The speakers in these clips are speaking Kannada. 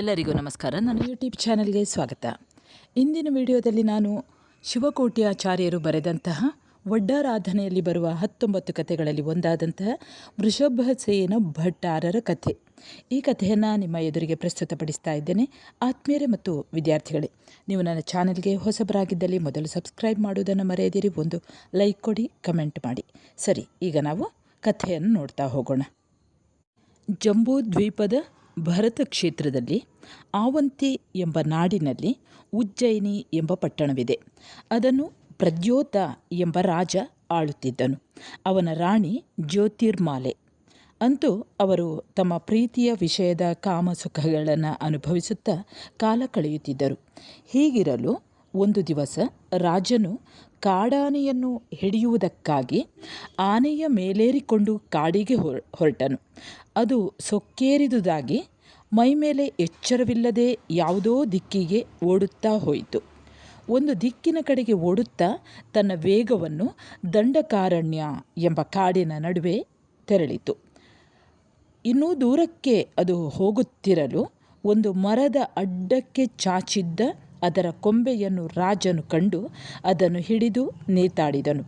ಎಲ್ಲರಿಗೂ ನಮಸ್ಕಾರ. ನನ್ನ ಯೂಟ್ಯೂಬ್ ಚಾನಲ್ಗೆ ಸ್ವಾಗತ. ಇಂದಿನ ವಿಡಿಯೋದಲ್ಲಿ ನಾನು ಶಿವಕೋಟ್ಯಾಚಾರ್ಯರು ಬರೆದಂತಹ ಒಡ್ಡಾರಾಧನೆಯಲ್ಲಿ ಬರುವ ಹತ್ತೊಂಬತ್ತು ಕಥೆಗಳಲ್ಲಿ ಒಂದಾದಂತಹ ವೃಷಭಸೇನ ಭಟ್ಟಾರರ ಕಥೆ. ಈ ಕಥೆಯನ್ನು ನಿಮ್ಮ ಎದುರಿಗೆ ಪ್ರಸ್ತುತಪಡಿಸ್ತಾ ಇದ್ದೇನೆ. ಆತ್ಮೀಯರೇ ಮತ್ತು ವಿದ್ಯಾರ್ಥಿಗಳೇ, ನೀವು ನನ್ನ ಚಾನಲ್ಗೆ ಹೊಸಬರಾಗಿದ್ದಲ್ಲಿ ಮೊದಲು ಸಬ್ಸ್ಕ್ರೈಬ್ ಮಾಡುವುದನ್ನು ಮರೆಯದಿರಿ. ಒಂದು ಲೈಕ್ ಕೊಡಿ, ಕಮೆಂಟ್ ಮಾಡಿ. ಸರಿ, ಈಗ ನಾವು ಕಥೆಯನ್ನು ನೋಡ್ತಾ ಹೋಗೋಣ. ಜಂಬೂ ದ್ವೀಪದ ಭರತ ಕ್ಷೇತ್ರದಲ್ಲಿ ಆವಂತಿ ಎಂಬ ನಾಡಿನಲ್ಲಿ ಉಜ್ಜಯಿನಿ ಎಂಬ ಪಟ್ಟಣವಿದೆ. ಅದನ್ನು ಪ್ರದ್ಯೋತ ಎಂಬ ರಾಜ ಆಳುತ್ತಿದ್ದನು. ಅವನ ರಾಣಿ ಜ್ಯೋತಿರ್ಮಾಲೆ. ಅಂತೂ ಅವರು ತಮ್ಮ ಪ್ರೀತಿಯ ವಿಷಯದ ಕಾಮಸುಖಗಳನ್ನು ಅನುಭವಿಸುತ್ತಾ ಕಾಲ ಕಳೆಯುತ್ತಿದ್ದರು. ಹೀಗಿರಲು ಒಂದು ದಿವಸ ರಾಜನು ಕಾಡಾನೆಯನ್ನು ಹಿಡಿಯುವುದಕ್ಕಾಗಿ ಆನೆಯ ಮೇಲೇರಿಕೊಂಡು ಕಾಡಿಗೆ ಹೊರ, ಹೊರಟನು. ಅದು ಸೊಕ್ಕೇರಿದುದಾಗಿ ಮೈಮೇಲೆ ಎಚ್ಚರವಿಲ್ಲದೆ ಯಾವುದೋ ದಿಕ್ಕಿಗೆ ಓಡುತ್ತಾ ಹೋಯಿತು. ಒಂದು ದಿಕ್ಕಿನ ಕಡೆಗೆ ಓಡುತ್ತಾ ತನ್ನ ವೇಗವನ್ನು ದಂಡಕಾರಣ್ಯ ಎಂಬ ಕಾಡಿನ ನಡುವೆ ತೆರಳಿತು. ಇನ್ನೂ ದೂರಕ್ಕೆ ಅದು ಹೋಗುತ್ತಿರಲು ಒಂದು ಮರದ ಅಡ್ಡಕ್ಕೆ ಚಾಚಿದ್ದ ಅದರ ಕೊಂಬೆಯನ್ನು ರಾಜನು ಕಂಡು ಅದನ್ನು ಹಿಡಿದು ನೇತಾಡಿದನು.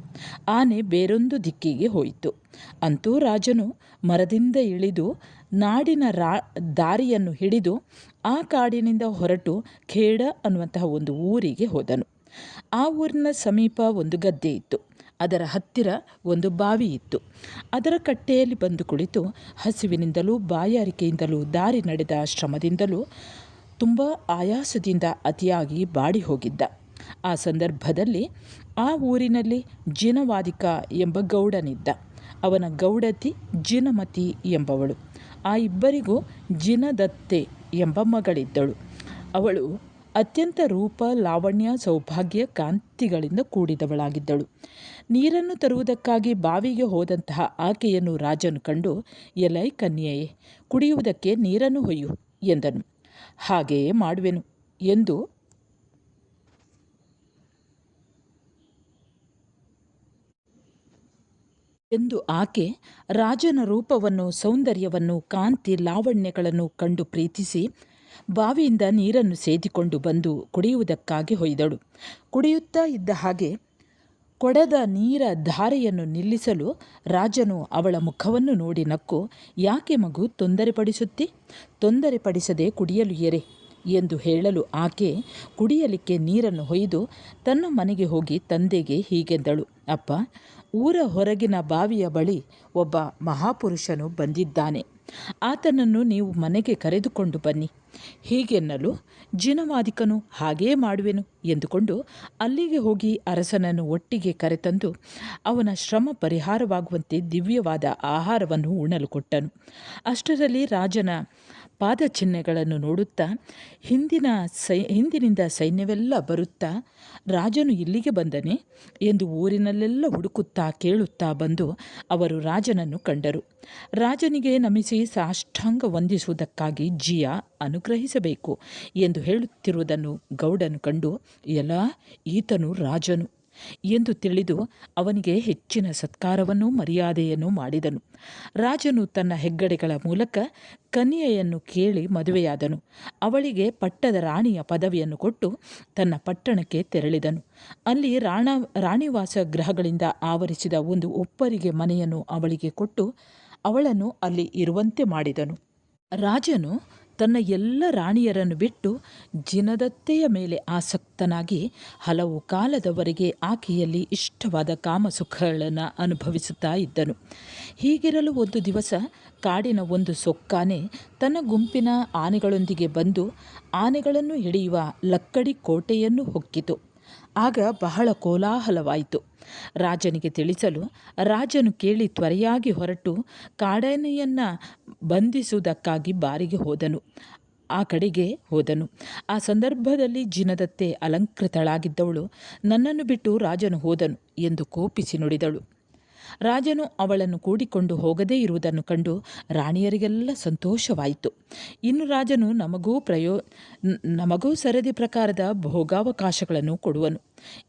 ಆನೆ ಬೇರೊಂದು ದಿಕ್ಕಿಗೆ ಹೋಯಿತು. ಅಂತೂ ರಾಜನು ಮರದಿಂದ ಇಳಿದು ನಾಡಿನ ರಾ, ದಾರಿಯನ್ನು ಹಿಡಿದು ಆ ಕಾಡಿನಿಂದ ಹೊರಟು ಖೇಡ ಅನ್ನುವಂತಹ ಒಂದು ಊರಿಗೆ ಹೋದನು. ಆ ಊರಿನ ಸಮೀಪ ಒಂದು ಗದ್ದೆ ಇತ್ತು. ಅದರ ಹತ್ತಿರ ಒಂದು ಬಾವಿ ಇತ್ತು. ಅದರ ಕಟ್ಟೆಯಲ್ಲಿ ಬಂದು ಕುಳಿತು ಹಸಿವಿನಿಂದಲೂ ಬಾಯಾರಿಕೆಯಿಂದಲೂ ದಾರಿ ನಡೆದ ಶ್ರಮದಿಂದಲೂ ತುಂಬ ಆಯಾಸದಿಂದ ಅತಿಯಾಗಿ ಬಾಡಿ ಹೋಗಿದ್ದ. ಆ ಸಂದರ್ಭದಲ್ಲಿ ಆ ಊರಿನಲ್ಲಿ ಜಿನವಾದಿಕ ಎಂಬ ಗೌಡನಿದ್ದ. ಅವನ ಗೌಡತಿ ಜಿನಮತಿ ಎಂಬವಳು. ಆ ಇಬ್ಬರಿಗೂ ಜಿನದತ್ತೆ ಎಂಬ ಮಗಳಿದ್ದಳು. ಅವಳು ಅತ್ಯಂತ ರೂಪ, ಲಾವಣ್ಯ, ಸೌಭಾಗ್ಯ, ಕಾಂತಿಗಳಿಂದ ಕೂಡಿದವಳಾಗಿದ್ದಳು. ನೀರನ್ನು ತರುವುದಕ್ಕಾಗಿ ಬಾವಿಗೆ ಹೋದಂತಹ ಆಕೆಯನ್ನು ರಾಜನು ಕಂಡು, ಎಲೈ ಕನ್ಯೆಯೇ, ಕುಡಿಯುವುದಕ್ಕೆ ನೀರನ್ನು ಹೊಯ್ಯು ಎಂದನು. ಹಾಗೆಯೇ ಮಾಡುವೆನು ಎಂದು ಎಂದು ಆಕೆ ರಾಜನ ರೂಪವನ್ನು, ಸೌಂದರ್ಯವನ್ನು, ಕಾಂತಿ ಲಾವಣ್ಯಗಳನ್ನು ಕಂಡು ಪ್ರೀತಿಸಿ ಬಾವಿಯಿಂದ ನೀರನ್ನು ಸೇದಿಕೊಂಡು ಬಂದು ಕುಡಿಯುವುದಕ್ಕಾಗಿ ಹೊಯ್ದಳು. ಕುಡಿಯುತ್ತಾ ಇದ್ದ ಹಾಗೆ ಕೊಡದ ನೀರ ಧಾರೆಯನ್ನು ನಿಲ್ಲಿಸಲು ರಾಜನು ಅವಳ ಮುಖವನ್ನು ನೋಡಿ ನಕ್ಕು, ಯಾಕೆ ಮಗು ತೊಂದರೆಪಡಿಸುತ್ತಿ? ತೊಂದರೆಪಡಿಸದೆ ಕುಡಿಯಲು ಎರೆ ಎಂದು ಹೇಳಲು ಆಕೆ ಕುಡಿಯಲಿಕ್ಕೆ ನೀರನ್ನು ಹೊಯ್ದು ತನ್ನ ಮನೆಗೆ ಹೋಗಿ ತಂದೆಗೆ ಹೀಗೆಂದಳು, ಅಪ್ಪ, ಊರ ಹೊರಗಿನ ಬಾವಿಯ ಬಳಿ ಒಬ್ಬ ಮಹಾಪುರುಷನು ಬಂದಿದ್ದಾನೆ. ಆತನನ್ನು ನೀವು ಮನೆಗೆ ಕರೆದುಕೊಂಡು ಬನ್ನಿ. ಹೀಗೆನ್ನಲು ಜಿನವಾದಿಕನು ಹಾಗೇ ಮಾಡುವೆನು ಎಂದುಕೊಂಡು ಅಲ್ಲಿಗೆ ಹೋಗಿ ಅರಸನನ್ನು ಒಟ್ಟಿಗೆ ಕರೆತಂದು ಅವನ ಶ್ರಮ ಪರಿಹಾರವಾಗುವಂತೆ ದಿವ್ಯವಾದ ಆಹಾರವನ್ನು ಉಣಲು ಕೊಟ್ಟನು. ಅಷ್ಟರಲ್ಲಿ ರಾಜನ ಪಾದಚಿಹ್ನೆಗಳನ್ನು ನೋಡುತ್ತಾ ಹಿಂದಿನ ಸೈ, ಹಿಂದಿನಿಂದ ಸೈನ್ಯವೆಲ್ಲ ಬರುತ್ತಾ, ರಾಜನು ಇಲ್ಲಿಗೆ ಬಂದನೆ ಎಂದು ಊರಿನಲ್ಲೆಲ್ಲ ಹುಡುಕುತ್ತಾ ಕೇಳುತ್ತಾ ಬಂದು ಅವರು ರಾಜನನ್ನು ಕಂಡರು. ರಾಜನಿಗೆ ನಮಿಸಿ ಸಾಷ್ಟಾಂಗ ವಂದಿಸುವುದಕ್ಕಾಗಿ ಜಿಯ ಅನುಗ್ರಹಿಸಬೇಕು ಎಂದು ಹೇಳುತ್ತಿರುವುದನ್ನು ಗೌಡನು ಕಂಡು, ಎಲ್ಲ, ಈತನು ರಾಜನು. ಎಂದು ತಿಳಿದು ಅವನಿಗೆ ಹೆಚ್ಚಿನ ಸತ್ಕಾರವನ್ನು ಮರ್ಯಾದೆಯನ್ನು ಮಾಡಿದನು. ರಾಜನು ತನ್ನ ಹೆಗ್ಗಡೆಗಳ ಮೂಲಕ ಕನ್ಯೆಯನ್ನು ಕೇಳಿ ಮದುವೆಯಾದನು. ಅವಳಿಗೆ ಪಟ್ಟದ ರಾಣಿಯ ಪದವಿಯನ್ನು ಕೊಟ್ಟು ತನ್ನ ಪಟ್ಟಣಕ್ಕೆ ತೆರಳಿದನು. ಅಲ್ಲಿ ರಾಣ, ರಾಣಿವಾಸ ಗೃಹಗಳಿಂದ ಆವರಿಸಿದ ಒಂದು ಒಪ್ಪರಿಗೆ ಮನೆಯನ್ನು ಅವಳಿಗೆ ಕೊಟ್ಟು ಅವಳನ್ನು ಅಲ್ಲಿ ಇರುವಂತೆ ಮಾಡಿದನು. ರಾಜನು ತನ್ನ ಎಲ್ಲ ರಾಣಿಯರನ್ನು ಬಿಟ್ಟು ಜಿನದತ್ತೆಯ ಮೇಲೆ ಆಸಕ್ತನಾಗಿ ಹಲವು ಕಾಲದವರೆಗೆ ಆಕೆಯಲ್ಲಿ ಇಷ್ಟವಾದ ಕಾಮಸುಖಗಳನ್ನು ಅನುಭವಿಸುತ್ತಾ ಇದ್ದನು. ಹೀಗಿರಲು ಒಂದು ದಿವಸ ಕಾಡಿನ ಒಂದು ಸೊಕ್ಕಾನೆ ತನ್ನ ಗುಂಪಿನ ಆನೆಗಳೊಂದಿಗೆ ಬಂದು ಆನೆಗಳನ್ನು ಹಿಡಿಯುವ ಲಕ್ಕಡಿ ಕೋಟೆಯನ್ನು ಹೊಕ್ಕಿತು. ಆಗ ಬಹಳ ಕೋಲಾಹಲವಾಯಿತು. ರಾಜನಿಗೆ ತಿಳಿಸಲು ರಾಜನು ಕೇಳಿ ತ್ವರೆಯಾಗಿ ಹೊರಟು ಕಾಡನೆಯನ್ನು ಬಂಧಿಸುವುದಕ್ಕಾಗಿ ಬಾರಿಗೆ ಹೋದನು. ಆ ಕಡೆಗೆ ಹೋದನು. ಆ ಸಂದರ್ಭದಲ್ಲಿ ಜಿನದತ್ತೆ ಅಲಂಕೃತಳಾಗಿದ್ದವಳು ನನ್ನನ್ನು ಬಿಟ್ಟು ರಾಜನು ಹೋದನು ಎಂದು ಕೋಪಿಸಿ ನುಡಿದಳು. ರಾಜನು ಅವಳನ್ನು ಕೂಡಿಕೊಂಡು ಹೋಗದೇ ಇರುವುದನ್ನು ಕಂಡು ರಾಣಿಯರಿಗೆಲ್ಲ ಸಂತೋಷವಾಯಿತು. ಇನ್ನು ರಾಜನು ನಮಗೂ ಪ್ರಯೋ, ನಮಗೂ ಸರದಿ ಪ್ರಕಾರದ ಭೋಗಾವಕಾಶಗಳನ್ನು ಕೊಡುವನು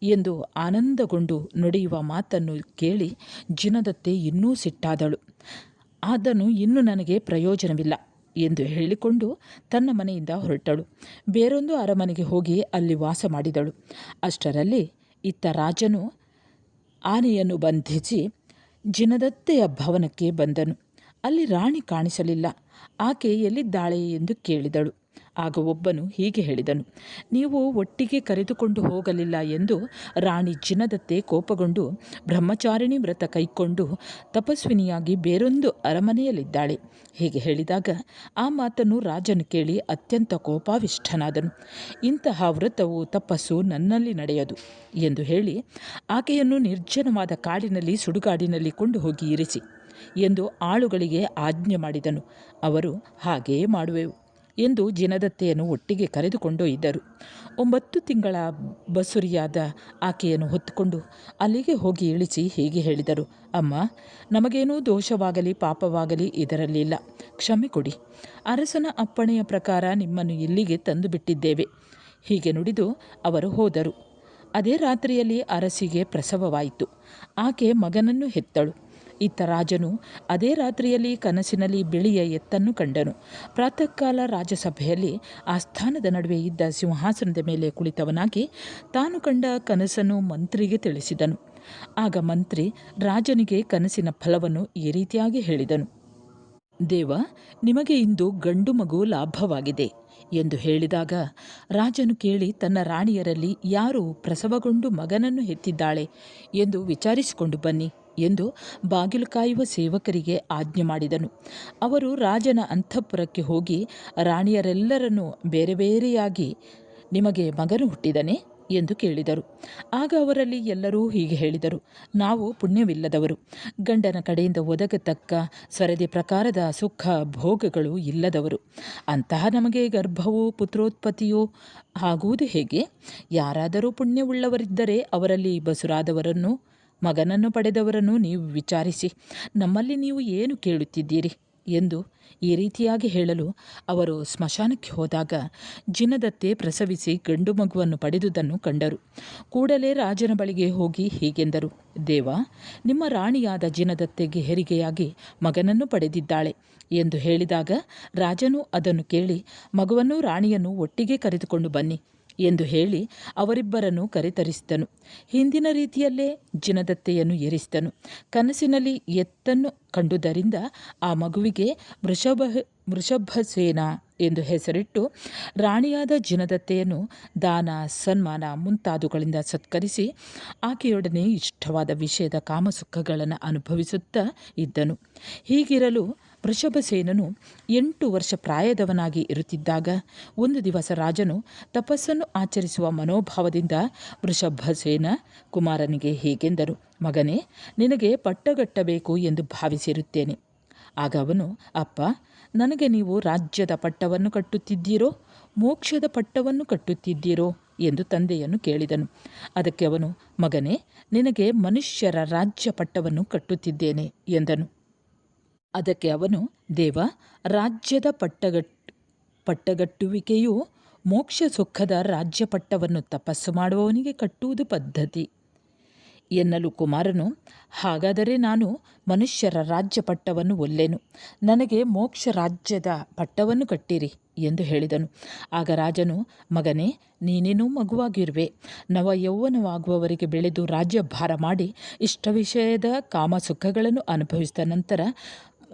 ಎಂದು ಆನಂದಗೊಂಡು ನುಡಿಯುವ ಮಾತನ್ನು ಕೇಳಿ ಜಿನದತ್ತೆ ಇನ್ನೂ ಸಿಟ್ಟಾದಳು. ಅದನ್ನು ಇನ್ನು ನನಗೆ ಪ್ರಯೋಜನವಿಲ್ಲ ಎಂದು ಹೇಳಿಕೊಂಡು ತನ್ನ ಮನೆಯಿಂದ ಹೊರಟಳು. ಬೇರೊಂದು ಅರಮನೆಗೆ ಹೋಗಿ ಅಲ್ಲಿ ವಾಸ ಮಾಡಿದಳು. ಅಷ್ಟರಲ್ಲಿ ಇತ್ತ ರಾಜನು ಆನೆಯನ್ನು ಬಂಧಿಸಿ ಜಿನದತ್ತೆಯ ಭವನಕ್ಕೆ ಬಂದನು. ಅಲ್ಲಿ ರಾಣಿ ಕಾಣಿಸಲಿಲ್ಲ. ಆಕೆ ಎಲ್ಲಿದ್ದಾಳೆ ಎಂದು ಕೇಳಿದಳು. ಆಗ ಒಬ್ಬನು ಹೀಗೆ ಹೇಳಿದನು, ನೀವು ಒಟ್ಟಿಗೆ ಕರೆದುಕೊಂಡು ಹೋಗಲಿಲ್ಲ ಎಂದು ರಾಣಿ ಜಿನದತ್ತೆ ಕೋಪಗೊಂಡು ಬ್ರಹ್ಮಚಾರಿಣಿ ವ್ರತ ಕೈಕೊಂಡು ತಪಸ್ವಿನಿಯಾಗಿ ಬೇರೊಂದು ಅರಮನೆಯಲ್ಲಿದ್ದಾಳೆ. ಹೀಗೆ ಹೇಳಿದಾಗ ಆ ಮಾತನ್ನು ರಾಜನು ಕೇಳಿ ಅತ್ಯಂತ ಕೋಪಾವಿಷ್ಠನಾದನು. ಇಂತಹ ವ್ರತವು ತಪಸ್ಸು ನನ್ನಲ್ಲಿ ನಡೆಯದು ಎಂದು ಹೇಳಿ ಆಕೆಯನ್ನು ನಿರ್ಜನವಾದ ಕಾಡಿನಲ್ಲಿ ಸುಡುಗಾಡಿನಲ್ಲಿ ಕೊಂಡು ಹೋಗಿ ಇರಿಸಿ ಎಂದು ಆಳುಗಳಿಗೆ ಆಜ್ಞೆ ಮಾಡಿದನು. ಅವರು ಹಾಗೆಯೇ ಮಾಡುವೆವು. ಎಂದು ಜಿನದತ್ತೆಯನ್ನು ಒಟ್ಟಿಗೆ ಕರೆದುಕೊಂಡೊಯ್ದರು ಒಂಬತ್ತು ತಿಂಗಳ ಬಸುರಿಯಾದ ಆಕೆಯನ್ನು ಹೊತ್ತುಕೊಂಡು ಅಲ್ಲಿಗೆ ಹೋಗಿ ಇಳಿಸಿ ಹೀಗೆ ಹೇಳಿದರು, ಅಮ್ಮ, ನಮಗೇನೂ ದೋಷವಾಗಲಿ ಪಾಪವಾಗಲಿ ಇದರಲ್ಲಿಲ್ಲ. ಕ್ಷಮೆ ಕೊಡಿ. ಅರಸನ ಅಪ್ಪಣೆಯ ಪ್ರಕಾರ ನಿಮ್ಮನ್ನು ಇಲ್ಲಿಗೆ ತಂದು ಬಿಟ್ಟಿದ್ದೇವೆ ಹೀಗೆ ನುಡಿದು ಅವರು ಹೋದರು. ಅದೇ ರಾತ್ರಿಯಲ್ಲಿ ಅರಸಿಗೆ ಪ್ರಸವವಾಯಿತು. ಆಕೆ ಮಗನನ್ನು ಹೆತ್ತಳು. ಇತ್ತ ರಾಜನು ಅದೇ ರಾತ್ರಿಯಲ್ಲಿ ಕನಸಿನಲ್ಲಿ ಬಿಳಿಯ ಎತ್ತನ್ನು ಕಂಡನು. ಪ್ರಾತಃ ಕಾಲ ರಾಜಸಭೆಯಲ್ಲಿ ಸ್ಥಾನದ ನಡುವೆ ಇದ್ದ ಸಿಂಹಾಸನದ ಮೇಲೆ ಕುಳಿತವನಾಗಿ ತಾನು ಕಂಡ ಕನಸನ್ನು ಮಂತ್ರಿಗೆ ತಿಳಿಸಿದನು. ಆಗ ಮಂತ್ರಿ ರಾಜನಿಗೆ ಕನಸಿನ ಫಲವನ್ನು ಈ ರೀತಿಯಾಗಿ ಹೇಳಿದನು. ದೇವ, ನಿಮಗೆ ಇಂದು ಗಂಡು ಮಗು ಲಾಭವಾಗಿದೆ ಎಂದು ಹೇಳಿದಾಗ ರಾಜನು ಕೇಳಿ ತನ್ನ ರಾಣಿಯರಲ್ಲಿ ಯಾರು ಪ್ರಸವಗೊಂಡು ಮಗನನ್ನು ಹೆತ್ತಿದ್ದಾಳೆ ಎಂದು ವಿಚಾರಿಸಿಕೊಂಡು ಬನ್ನಿ. ಎಂದು ಬಾಗಿಲು ಕಾಯುವ ಸೇವಕರಿಗೆ ಆಜ್ಞೆ ಮಾಡಿದನು. ಅವರು ರಾಜನ ಅಂತಃಪುರಕ್ಕೆ ಹೋಗಿ, ರಾಣಿಯರೆಲ್ಲರನ್ನು ಬೇರೆ ಬೇರೆಯಾಗಿ ನಿಮಗೆ ಮಗನು ಹುಟ್ಟಿದನೆ ಎಂದು ಕೇಳಿದರು. ಆಗ ಅವರಲ್ಲಿ ಎಲ್ಲರೂ ಹೀಗೆ ಹೇಳಿದರು, ನಾವು ಪುಣ್ಯವಿಲ್ಲದವರು. ಗಂಡನ ಕಡೆಯಿಂದ ಒದಗತಕ್ಕ ಸರದಿ ಪ್ರಕಾರದ ಸುಖ ಭೋಗಗಳು ಇಲ್ಲದವರು. ಅಂತಹ ನಮಗೆ ಗರ್ಭವೋ, ಪುತ್ರೋತ್ಪತ್ತಿಯೋ ಆಗುವುದು ಹೇಗೆ? ಯಾರಾದರೂ ಪುಣ್ಯವುಳ್ಳವರಿದ್ದರೆ ಅವರಲ್ಲಿ ಬಸುರಾದವರನ್ನು ಮಗನನ್ನು ಪಡೆದವರನ್ನು ನೀವು ವಿಚಾರಿಸಿ, ನಮ್ಮಲ್ಲಿ ನೀವು ಏನು ಕೇಳುತ್ತಿದ್ದೀರಿ ಎಂದು ಈ ರೀತಿಯಾಗಿ ಹೇಳಲು ಅವರು ಸ್ಮಶಾನಕ್ಕೆ ಹೋದಾಗ ಜಿನದತ್ತೆ ಪ್ರಸವಿಸಿ ಗಂಡು ಮಗುವನ್ನು ಪಡೆದುದನ್ನು ಕಂಡರು. ಕೂಡಲೇ ರಾಜನ ಬಳಿಗೆ ಹೋಗಿ ಹೀಗೆಂದರು, ದೇವ, ನಿಮ್ಮ ರಾಣಿಯಾದ ಜಿನದತ್ತೆಗೆ ಹೆರಿಗೆಯಾಗಿ ಮಗನನ್ನು ಪಡೆದಿದ್ದಾಳೆ ಎಂದು ಹೇಳಿದಾಗ ರಾಜನು ಅದನ್ನು ಕೇಳಿ, ಮಗುವನ್ನು ರಾಣಿಯನ್ನು ಒಟ್ಟಿಗೆ ಕರೆದುಕೊಂಡು ಬನ್ನಿ ಎಂದು ಹೇಳಿ ಅವರಿಬ್ಬರನ್ನು ಕರೆತರಿಸಿದನು. ಹಿಂದಿನ ರೀತಿಯಲ್ಲೇ ಜಿನದತ್ತೆಯನ್ನು ಏರಿಸಿದನು. ಕನಸಿನಲ್ಲಿ ಎತ್ತನ್ನು ಕಂಡುದರಿಂದ ಆ ಮಗುವಿಗೆ ವೃಷಭ, ವೃಷಭಸೇನ ಎಂದು ಹೆಸರಿಟ್ಟು ರಾಣಿಯಾದ ಜಿನದತ್ತೆಯನ್ನು ದಾನ, ಸನ್ಮಾನ ಮುಂತಾದವುಗಳಿಂದ ಸತ್ಕರಿಸಿ ಆಕೆಯೊಡನೆ ಇಷ್ಟವಾದ ವಿಷಯದ ಕಾಮಸುಖಗಳನ್ನು ಅನುಭವಿಸುತ್ತಾ ಇದ್ದನು. ಹೀಗಿರಲು ವೃಷಭಸೇನನು ಎಂಟು ವರ್ಷ ಪ್ರಾಯದವನಾಗಿ ಇರುತ್ತಿದ್ದಾಗ ಒಂದು ದಿವಸ ರಾಜನು ತಪಸ್ಸನ್ನು ಆಚರಿಸುವ ಮನೋಭಾವದಿಂದ ವೃಷಭಸೇನ ಕುಮಾರನಿಗೆ ಹೀಗೆಂದರು, ಮಗನೇ, ನಿನಗೆ ಪಟ್ಟಗಟ್ಟಬೇಕು ಎಂದು ಭಾವಿಸಿರುತ್ತೇನೆ. ಆಗ ಅವನು, ಅಪ್ಪ, ನನಗೆ ನೀವು ರಾಜ್ಯದ ಪಟ್ಟವನ್ನು ಕಟ್ಟುತ್ತಿದ್ದೀರೋ, ಮೋಕ್ಷದ ಪಟ್ಟವನ್ನು ಕಟ್ಟುತ್ತಿದ್ದೀರೋ? ಎಂದು ತಂದೆಯನ್ನು ಕೇಳಿದನು. ಅದಕ್ಕೆ ಅವನು, ಮಗನೇ, ನಿನಗೆ ಮನುಷ್ಯರ ರಾಜ್ಯ ಪಟ್ಟವನ್ನು ಕಟ್ಟುತ್ತಿದ್ದೇನೆ ಎಂದನು. ಅದಕ್ಕೆ ಅವನು, ದೇವ, ರಾಜ್ಯದ ಪಟ್ಟಗಟ್, ಪಟ್ಟಗಟ್ಟುವಿಕೆಯು ಮೋಕ್ಷ ಸುಖದ ರಾಜ್ಯ ಪಟ್ಟವನ್ನು ತಪಸ್ಸು ಮಾಡುವವನಿಗೆ ಕಟ್ಟುವುದು ಪದ್ಧತಿ. ಎನ್ನಲು ಕುಮಾರನು, ಹಾಗಾದರೆ ನಾನು ಮನುಷ್ಯರ ರಾಜ್ಯ ಪಟ್ಟವನ್ನು ಒಲ್ಲೆನು. ನನಗೆ ಮೋಕ್ಷ ರಾಜ್ಯದ ಪಟ್ಟವನ್ನು ಕಟ್ಟಿರಿ ಎಂದು ಹೇಳಿದನು. ಆಗ ರಾಜನು, ಮಗನೇ, ನೀನೇನೂ ಮಗುವಾಗಿರುವೆ. ನವ ಯೌವನವಾಗುವವರಿಗೆ ಬೆಳೆದು ರಾಜ್ಯಭಾರ ಮಾಡಿ ಇಷ್ಟ ವಿಷಯದ ಕಾಮಸುಖಗಳನ್ನು ಅನುಭವಿಸಿದ ನಂತರ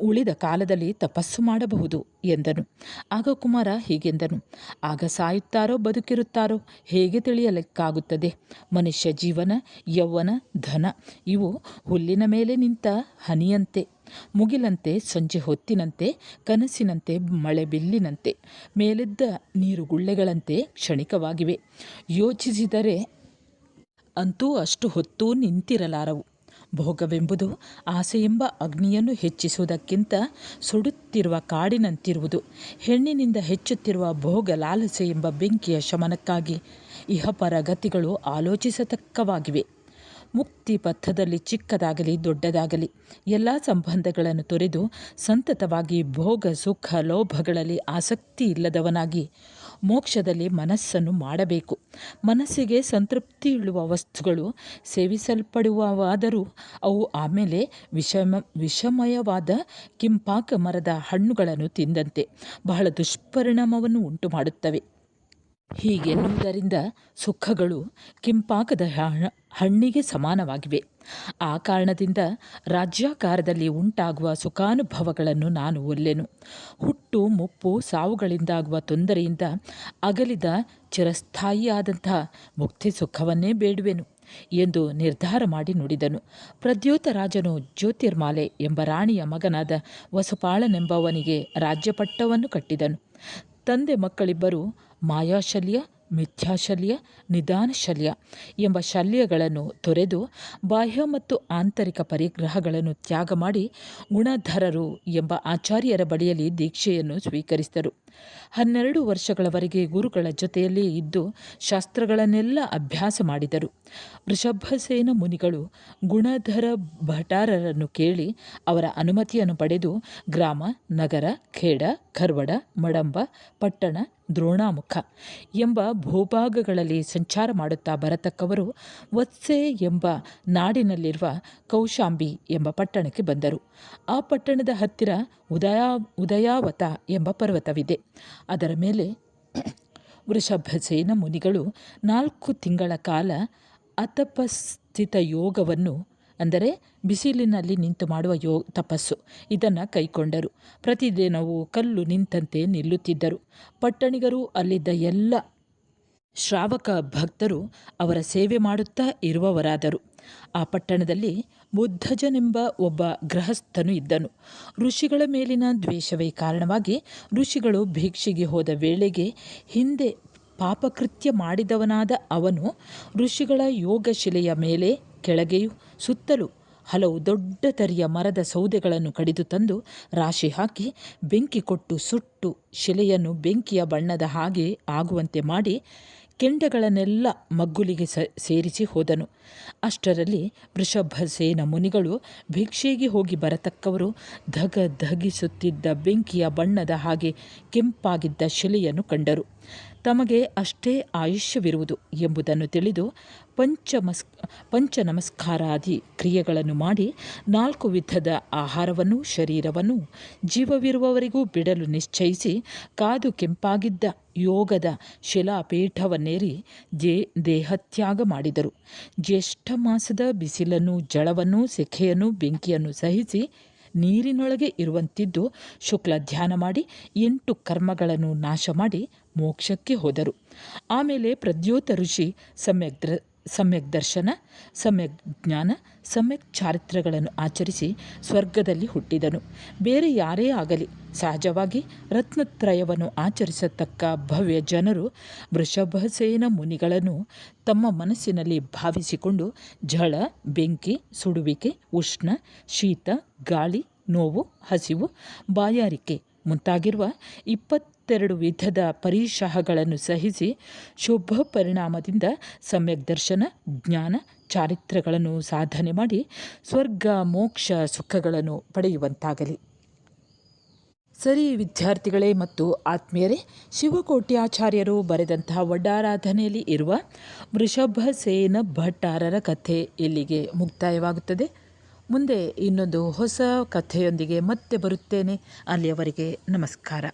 ಉಳಿದ ಕಾಲದಲ್ಲಿ ತಪಸ್ಸು ಮಾಡಬಹುದು ಎಂದನು. ಆಗ ಕುಮಾರ ಹೀಗೆಂದನು. ಆಗ ಸಾಯುತ್ತಾರೋ, ಬದುಕಿರುತ್ತಾರೋ, ಹೇಗೆ ತಿಳಿಯಲಿಕ್ಕಾಗುತ್ತದೆ? ಮನುಷ್ಯ ಜೀವನ, ಯೌವನ, ಧನ, ಇವು ಹುಲ್ಲಿನ ಮೇಲೆ ನಿಂತ ಹನಿಯಂತೆ, ಮುಗಿಲಂತೆ, ಸಂಜೆ ಹೊತ್ತಿನಂತೆ, ಕನಸಿನಂತೆ, ಮಳೆ ಬಿಲ್ಲಿನಂತೆ, ಮೇಲೆದ್ದ ನೀರುಗುಳ್ಳೆಗಳಂತೆ ಕ್ಷಣಿಕವಾಗಿವೆ. ಯೋಚಿಸಿದರೆ ಅಂತೂ ಅಷ್ಟು ಹೊತ್ತು ನಿಂತಿರಲಾರವು. ಭೋಗವೆಂಬುದು ಆಸೆಯೆಂಬ ಅಗ್ನಿಯನ್ನು ಹೆಚ್ಚಿಸುವುದಕ್ಕಿಂತ ಸುಡುತ್ತಿರುವ ಕಾಡಿನಂತಿರುವುದು. ಹೆಣ್ಣಿನಿಂದ ಹೆಚ್ಚುತ್ತಿರುವ ಭೋಗ ಲಾಲಸೆ ಎಂಬ ಬೆಂಕಿಯ ಶಮನಕ್ಕಾಗಿ ಇಹಪರ ಗತಿಗಳು ಆಲೋಚಿಸತಕ್ಕವಾಗಿವೆ. ಮುಕ್ತಿ ಪಥದಲ್ಲಿ ಚಿಕ್ಕದಾಗಲಿ ದೊಡ್ಡದಾಗಲಿ ಎಲ್ಲ ಸಂಬಂಧಗಳನ್ನು ತೊರೆದು ಸಂತತವಾಗಿ ಭೋಗ ಸುಖ ಲೋಭಗಳಲ್ಲಿ ಆಸಕ್ತಿ ಇಲ್ಲದವನಾಗಿ ಮೋಕ್ಷದಲ್ಲಿ ಮನಸ್ಸನ್ನು ಮಾಡಬೇಕು. ಮನಸ್ಸಿಗೆ ಸಂತೃಪ್ತಿ ಸಂತೃಪ್ತಿಯುಳ್ಳುವ ವಸ್ತುಗಳು ಸೇವಿಸಲ್ಪಡುವವಾದರೂ ಅವು ಆಮೇಲೆ ವಿಷಮ, ವಿಷಮಯವಾದ ಕಿಂಪಾಕ ಮರದ ಹಣ್ಣುಗಳನ್ನು ತಿಂದಂತೆ ಬಹಳ ದುಷ್ಪರಿಣಾಮವನ್ನು ಉಂಟು ಮಾಡುತ್ತವೆ ಹೀಗೆನ್ನುವುದರಿಂದ ಸುಖಗಳು ಕಿಂಪಾಕದ ಹಣ್ಣಿಗೆ ಸಮಾನವಾಗಿವೆ. ಆ ಕಾರಣದಿಂದ ರಾಜ್ಯಾಕಾರದಲ್ಲಿ ಉಂಟಾಗುವ ಸುಖಾನುಭವಗಳನ್ನು ನಾನು ಒಲ್ಲೆನು. ಹುಟ್ಟು, ಮುಪ್ಪು, ಸಾವುಗಳಿಂದಾಗುವ ತೊಂದರೆಯಿಂದ ಅಗಲಿದ ಚಿರಸ್ಥಾಯಿಯಾದಂಥ ಮುಕ್ತಿ ಸುಖವನ್ನೇ ಬೇಡುವೆನು ಎಂದು ನಿರ್ಧಾರ ಮಾಡಿ ನುಡಿದನು. ಪ್ರದ್ಯೋತ ರಾಜನು ಜ್ಯೋತಿರ್ಮಾಲೆ ಎಂಬ ರಾಣಿಯ ಮಗನಾದ ವಸುಪಾಳನೆಂಬವನಿಗೆ ರಾಜ್ಯಪಟ್ಟವನ್ನು ಕಟ್ಟಿದನು. ತಂದೆ ಮಕ್ಕಳಿಬ್ಬರು ಮಾಯಾಶಲ್ಯ ಮಿಥ್ಯಾಶಲ್ಯ, ನಿಧಾನಶಲ್ಯ ಎಂಬ ಶಲ್ಯಗಳನ್ನು ತೊರೆದು ಬಾಹ್ಯ ಮತ್ತು ಆಂತರಿಕ ಪರಿಗ್ರಹಗಳನ್ನು ತ್ಯಾಗ ಮಾಡಿ ಗುಣಧರರು ಎಂಬ ಆಚಾರ್ಯರ ಬಳಿಯಲ್ಲಿ ದೀಕ್ಷೆಯನ್ನು ಸ್ವೀಕರಿಸಿದರು. ಹನ್ನೆರಡು ವರ್ಷಗಳವರೆಗೆ ಗುರುಗಳ ಜೊತೆಯಲ್ಲಿ ಇದ್ದು ಶಾಸ್ತ್ರಗಳನ್ನೆಲ್ಲ ಅಭ್ಯಾಸ ಮಾಡಿದರು. ವೃಷಭಸೇನ ಮುನಿಗಳು ಗುಣಧರ ಭಟಾರರನ್ನು ಕೇಳಿ ಅವರ ಅನುಮತಿಯನ್ನು ಪಡೆದು ಗ್ರಾಮ, ನಗರ, ಖೇಡ ಖರ್ವಡ ಮಡಂಬ, ಪಟ್ಟಣ ದ್ರೋಣಾಮುಖ ಎಂಬ ಭೂಭಾಗಗಳಲ್ಲಿ ಸಂಚಾರ ಮಾಡುತ್ತಾ ಬರತಕ್ಕವರು ವತ್ಸೆ ಎಂಬ ನಾಡಿನಲ್ಲಿರುವ ಕೌಶಾಂಬಿ ಎಂಬ ಪಟ್ಟಣಕ್ಕೆ ಬಂದರು. ಆ ಪಟ್ಟಣದ ಹತ್ತಿರ ಉದಯ, ಉದಯಾವತ ಎಂಬ ಪರ್ವತವಿದೆ. ಅದರ ಮೇಲೆ ವೃಷಭಸೇನ ಮುನಿಗಳು ನಾಲ್ಕು ತಿಂಗಳ ಕಾಲ ಅತಪಸ್ಥಿತ ಯೋಗವನ್ನು ಅಂದರೆ ಬಿಸಿಲಿನಲ್ಲಿ ನಿಂತು ಮಾಡುವ ಯೋ, ತಪಸ್ಸು. ಇದನ್ನು ಕೈಕೊಂಡರು. ಪ್ರತಿದಿನವೂ ಕಲ್ಲು ನಿಂತಂತೆ ನಿಲ್ಲುತ್ತಿದ್ದರು. ಪಟ್ಟಣಿಗರು ಅಲ್ಲಿದ್ದ ಎಲ್ಲ ಶ್ರಾವಕ ಭಕ್ತರು ಅವರ ಸೇವೆ ಮಾಡುತ್ತಾ ಇರುವವರಾದರು. ಆ ಪಟ್ಟಣದಲ್ಲಿ ಬುದ್ಧಜನೆಂಬ ಒಬ್ಬ ಗೃಹಸ್ಥನು ಇದ್ದನು. ಋಷಿಗಳ ಮೇಲಿನ ದ್ವೇಷವೇ ಕಾರಣವಾಗಿ ಋಷಿಗಳು ಭಿಕ್ಷೆಗೆ ಹೋದ ವೇಳೆಗೆ ಹಿಂದೆ ಪಾಪಕೃತ್ಯ ಮಾಡಿದವನಾದ ಅವನು ಋಷಿಗಳ ಯೋಗಶಿಲೆಯ ಮೇಲೆ ಕೆಳಗೆಯೂ ಸುತ್ತಲೂ ಹಲವು ದೊಡ್ಡ ತರಿಯ ಮರದ ಸೌದೆಗಳನ್ನು ಕಡಿದು ತಂದು ರಾಶಿ ಹಾಕಿ ಬೆಂಕಿ ಕೊಟ್ಟು ಸುಟ್ಟು ಶಿಲೆಯನ್ನು ಬೆಂಕಿಯ ಬಣ್ಣದ ಹಾಗೆ ಆಗುವಂತೆ ಮಾಡಿ ಕೆಂಡಗಳನ್ನೆಲ್ಲ ಮಗ್ಗುಲಿಗೆ ಸೇರಿಸಿ ಹೋದನು. ಅಷ್ಟರಲ್ಲಿ ವೃಷಭಸೇನ ಮುನಿಗಳು ಭಿಕ್ಷೆಗೆ ಹೋಗಿ ಬರತಕ್ಕವರು ಧಗ ಧಗಿಸುತ್ತಿದ್ದ ಬೆಂಕಿಯ ಬಣ್ಣದ ಹಾಗೆ ಕೆಂಪಾಗಿದ್ದ ಶಿಲೆಯನ್ನು ಕಂಡರು. ತಮಗೆ ಅಷ್ಟೇ ಆಯುಷ್ಯವಿರುವುದು ಎಂಬುದನ್ನು ತಿಳಿದು ಪಂಚಮಸ್ ಪಂಚ ನಮಸ್ಕಾರಾದಿ ಕ್ರಿಯೆಗಳನ್ನು ಮಾಡಿ ನಾಲ್ಕು ವಿಧದ ಆಹಾರವನ್ನು ಶರೀರವನ್ನು ಜೀವವಿರುವವರಿಗೂ ಬಿಡಲು ನಿಶ್ಚಯಿಸಿ ಕಾದು ಕೆಂಪಾಗಿದ್ದ ಯೋಗದ ಶಿಲಾಪೀಠವನ್ನೇರಿ ಜೇ, ದೇಹತ್ಯಾಗ ಮಾಡಿದರು. ಜ್ಯೇಷ್ಠ ಮಾಸದ ಬಿಸಿಲನ್ನು ಜಳವನ್ನು ಸೆಖೆಯನ್ನು ಬೆಂಕಿಯನ್ನು ಸಹಿಸಿ ನೀರಿನೊಳಗೆ ಇರುವಂತಿದ್ದು ಶುಕ್ಲ ಧ್ಯಾನ ಮಾಡಿ ಎಂಟು ಕರ್ಮಗಳನ್ನು ನಾಶ ಮಾಡಿ ಮೋಕ್ಷಕ್ಕೆ ಹೋದರು. ಆಮೇಲೆ ಪ್ರದ್ಯೋತ ಋಷಿ ಸಮ್ಯಕ್ ಸಮ್ಯಕ್ ದರ್ಶನ, ಸಮ್ಯಕ್ ಜ್ಞಾನ, ಸಮ್ಯಕ್ ಚಾರಿತ್ರಗಳನ್ನು ಆಚರಿಸಿ ಸ್ವರ್ಗದಲ್ಲಿ ಹುಟ್ಟಿದನು. ಬೇರೆ ಯಾರೇ ಆಗಲಿ, ಸಹಜವಾಗಿ ರತ್ನತ್ರಯವನ್ನು ಆಚರಿಸತಕ್ಕ ಭವ್ಯ ಜನರು ವೃಷಭಸೇನ ಮುನಿಗಳನ್ನು ತಮ್ಮ ಮನಸ್ಸಿನಲ್ಲಿ ಭಾವಿಸಿಕೊಂಡು ಝಳ ಬೆಂಕಿ, ಸುಡುವಿಕೆ, ಉಷ್ಣ, ಶೀತ, ಗಾಳಿ, ನೋವು, ಹಸಿವು, ಬಾಯಾರಿಕೆ ಮುಂತಾಗಿರುವ ಇಪ್ಪತ್ತೆರಡು ವಿಧದ ಪರಿಶಾಹಗಳನ್ನು ಸಹಿಸಿ ಶುಭ ಪರಿಣಾಮದಿಂದ ಸಮ್ಯಕ್ ದರ್ಶನ, ಜ್ಞಾನ ಚಾರಿತ್ರಗಳನ್ನು ಸಾಧನೆ ಮಾಡಿ ಸ್ವರ್ಗ, ಮೋಕ್ಷ ಸುಖಗಳನ್ನು ಪಡೆಯುವಂತಾಗಲಿ. ಸರಿ ವಿದ್ಯಾರ್ಥಿಗಳೇ ಮತ್ತು ಆತ್ಮೀಯರೇ ಶಿವಕೋಟಿ ಆಚಾರ್ಯರು ಬರೆದಂತಹ ಒಡ್ಡಾರಾಧನೆಯಲ್ಲಿ ಇರುವ ವೃಷಭಸೇನ ಭಟ್ಟಾರರ ಕಥೆ ಇಲ್ಲಿಗೆ ಮುಕ್ತಾಯವಾಗುತ್ತದೆ. ಮುಂದೆ ಇನ್ನೊಂದು ಹೊಸ ಕಥೆಯೊಂದಿಗೆ ಮತ್ತೆ ಬರುತ್ತೇನೆ. ಅಲ್ಲಿಯವರೆಗೆ ನಮಸ್ಕಾರ.